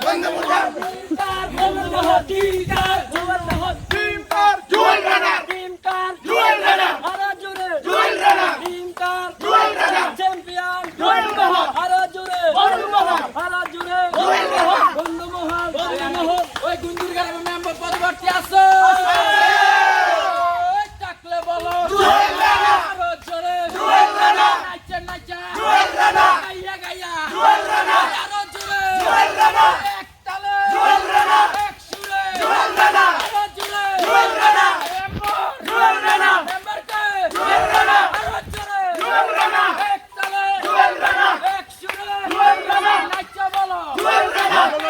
Bandh Mahat, Bandh Mahat,